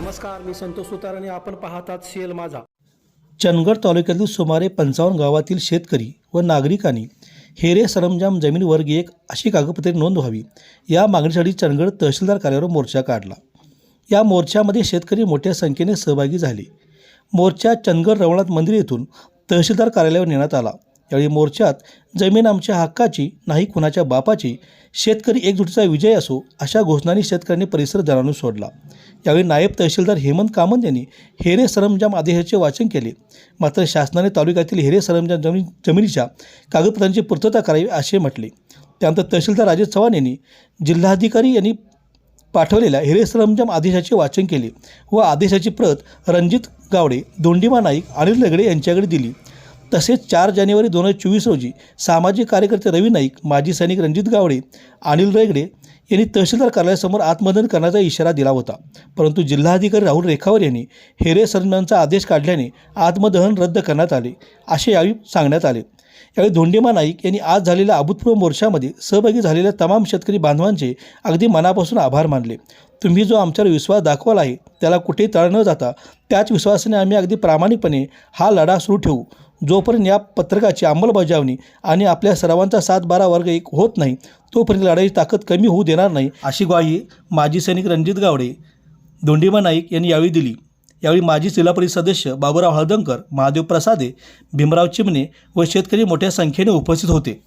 नमस्कार मी संतोष सुतार आणि आपण पाहतात सीएल माझा. चंदगड तालुक्यातील सुमारे पंचावन्न गावातील शेतकरी व नागरिकांनी हेरे सरंजाम जमीन वर्ग एक अशी कागदपत्रे नोंद व्हावी. या मागणीसाठी चंदगड तहसीलदार कार्यालयावर मोर्चा काढला. या मोर्चामध्ये शेतकरी मोठ्या संख्येने सहभागी झाले. मोर्चा चंदगड रवनाथ मंदिर येथून तहसीलदार कार्यालयावर नेण्यात आला. यावेळी मोर्चात जमीन आमच्या हक्काची नाही कुणाच्या बापाची शेतकरी एकजुटीचा विजय असो अशा घोषणांनी शेतकऱ्यांनी परिसर जाणून सोडला. यावेळी नायब तहसीलदार हेमंत कामंत यांनी हेरे सरंजाम आदेशाचे वाचन केले. मात्र शासनाने तालुक्यातील हेरे सरंजाम जमीन जमिनीच्या कागदपत्रांची पूर्तता करावी असे म्हटले. त्यानंतर तहसीलदार राजेश चव्हाण यांनी जिल्हाधिकारी यांनी पाठवलेल्या हिरे सरंजाम आदेशाचे वाचन केले व आदेशाची प्रत रणजित गावडे दोंडीमा नाईक अनिल लगडे यांच्याकडे दिली. तसेच चार जानेवारी दोन हजार चोवीस रोजी सामाजिक कार्यकर्ते रवी नाईक माजी सैनिक रणजित गावडे अनिल रेगडे यांनी तहसीलदार कार्यालयासमोर आत्मदहन करण्याचा इशारा दिला होता. परंतु जिल्हाधिकारी राहुल रेखावर यांनी हेरे सरंजामचा आदेश काढल्याने आत्मदहन रद्द करण्यात आले असे यावेळी सांगण्यात आले. यावेळी धोंडीमा नाईक यांनी आज झालेल्या अभूतपूर्व मोर्चामध्ये सहभागी झालेल्या तमाम शेतकरी बांधवांचे अगदी मनापासून आभार मानले. तुम्ही जो आमच्यावर विश्वास दाखवला आहे त्याला कुठेही तळ न जाता त्याच विश्वासाने आम्ही अगदी प्रामाणिकपणे हा लढा सुरू ठेवू. जोपर्यंत या पत्रकाची अंमलबजावणी आणि आपल्या सर्वांचा सात बारा वर्ग एक होत नाही तोपर्यंत लढाईची ताकद कमी होऊ देणार नाही अशी ग्वाही माजी सैनिक रणजित गावडे दोंडीमा नाईक यांनी यावेळी दिली. यावेळी माजी जिल्हा परिषद सदस्य बाबूराव हळदंकर महादेव प्रसादे भीमराव चिमणे व शेतकरी मोठ्या संख्येने उपस्थित होते.